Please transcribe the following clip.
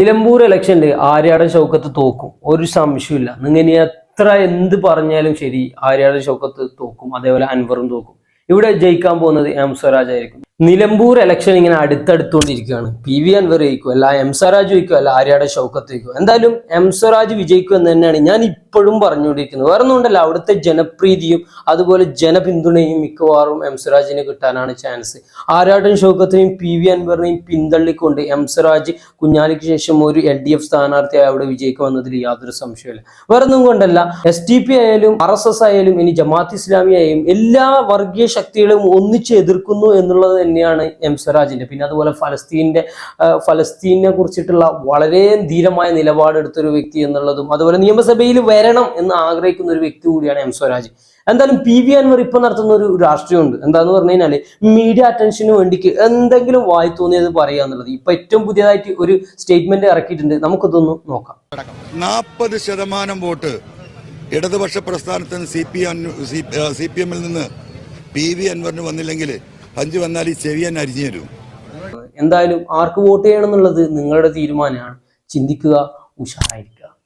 നിലമ്പൂർ ഇലക്ഷനിൽ ആര്യാടൻ ഷൗക്കത്ത് തോക്കും. ഒരു സംശയമില്ല നിങ്ങൾ ഇനി എത്ര എന്ത് പറഞ്ഞാലും ശരി ആര്യാടൻ ഷൗക്കത്ത് തോക്കും. അതേപോലെ അൻവറും തോക്കും. ഇവിടെ ജയിക്കാൻ പോകുന്നത് എം സ്വരാജ് ആയിരിക്കും. നിലമ്പൂർ ഇലക്ഷൻ ഇങ്ങനെ അടുത്തടുത്തുകൊണ്ടിരിക്കുകയാണ്. പി വി അൻവർ ജയിക്കും അല്ല എം സ്വരാജ് ജയിക്കും അല്ല ആര്യയുടെ ഷൗക്കത്ത് ജയിക്കും എന്തായാലും എം സ്വരാജ് വിജയിക്കും എന്ന് തന്നെയാണ് ഞാൻ ഇപ്പോഴും പറഞ്ഞുകൊണ്ടിരിക്കുന്നത്. വേറെ ഒന്നുമുണ്ടല്ല അവിടുത്തെ ജനപ്രീതിയും അതുപോലെ ജനപിന്തുണയും മിക്കവാറും എം സ്വരാജിന് കിട്ടാനാണ് ചാൻസ് ആര്യാടൻ ഷൗക്കത്തിനെയും പി വി അൻവറിനെയും പിന്തള്ളിക്കൊണ്ട് എം സ്വരാജ് കുഞ്ഞാലിക്ക് ശേഷം ഒരു എൽ ഡി എഫ് സ്ഥാനാർത്ഥിയായി അവിടെ വിജയിക്കുമെന്നതിൽ യാതൊരു സംശയമില്ല വേറെ ഒന്നും കൊണ്ടല്ല എസ് ടി പി ആയാലും ആർ എസ് എസ് ആയാലും ഇനി ജമാഅത്ത് ഇസ്ലാമി ആയാലും എല്ലാ വർഗീയ ശക്തികളും ഒന്നിച്ച് എതിർക്കുന്നു എന്നുള്ളത് തന്നെയാണ് എം സ്വരാജിന്റെ. പിന്നെ അതുപോലെ ഫലസ്തീന്റെ ആ, ഫലസ്തീനെ കുറിച്ചിട്ടുള്ള വളരെ ധീരമായ നിലപാടെടുത്തൊരു വ്യക്തി എന്നുള്ളതും അതുപോലെ നിയമസഭയിൽ വരണം എന്ന് ആഗ്രഹിക്കുന്ന ഒരു വ്യക്തി കൂടിയാണ് എം സ്വരാജ്. എന്തായാലും പി വി അൻവർ ഇപ്പൊ നടത്തുന്ന ഒരു രാഷ്ട്രീയമുണ്ട്. എന്താന്ന് പറഞ്ഞു കഴിഞ്ഞാൽ മീഡിയ അറ്റൻഷന് വേണ്ടിക്ക് എന്തെങ്കിലും വായി തോന്നിയത് പറയുക എന്നുള്ളത്. ഇപ്പൊ ഏറ്റവും പുതിയതായിട്ട് ഒരു സ്റ്റേറ്റ്മെന്റ് ഇറക്കിയിട്ടുണ്ട്. നമുക്കിതൊന്ന് നോക്കാം. നാൽപ്പത് ശതമാനം വോട്ട് ഇടതുപക്ഷ പ്രസ്ഥാനത്തിന് സി പി സി പി എമ്മിൽ നിന്ന് പി വി അൻവറിന് വന്നില്ലെങ്കിൽ അഞ്ച് വന്നാൽ ഈ ചെവിയൻ അരിഞ്ഞു തരും. എന്തായാലും ആർക്ക് വോട്ട് ചെയ്യണം എന്നുള്ളത് നിങ്ങളുടെ തീരുമാനമാണ്. ചിന്തിക്കുക ഉഷാറായിരിക്കുക.